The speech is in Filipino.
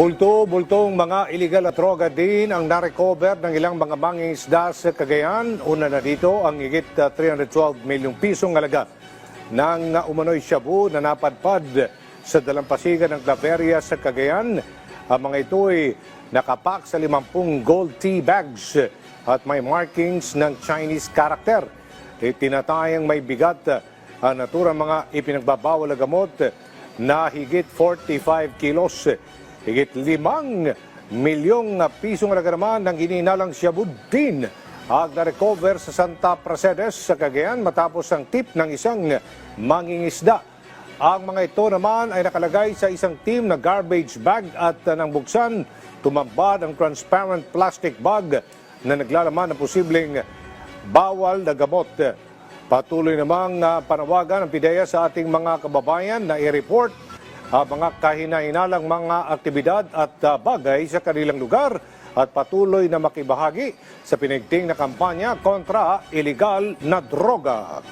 Bulto-bultong mga illegal at droga din ang narecover ng ilang mga mangingisda sa Cagayan. Una na dito ang higit uh, 312 milyong pisong halaga ng umano'y shabu na napadpad sa dalampasigan ng Claveria sa Cagayan. Ang mga ito ay nakapak sa 50 gold tea bags at may markings ng Chinese character. Tinatayang may bigat uh, ang naturang mga ipinagbabawal na gamot na higit 45 kilos. Higit limang milyong pisong halaga naman ng ininalang Shabudin ang na-recover sa Santa Prasedes sa Cagayan matapos ang tip ng isang mangingisda. Ang mga ito naman ay nakalagay sa isang team na garbage bag at uh, nang buksan, tumambad ang transparent plastic bag na naglalaman ng posibleng bawal na gamot. Patuloy namang uh, panawagan ng PIDEA sa ating mga kababayan na i-report mga kahina-hinalang mga aktibidad at uh, bagay sa kanilang lugar at patuloy na makibahagi sa pinigting na kampanya kontra illegal na droga.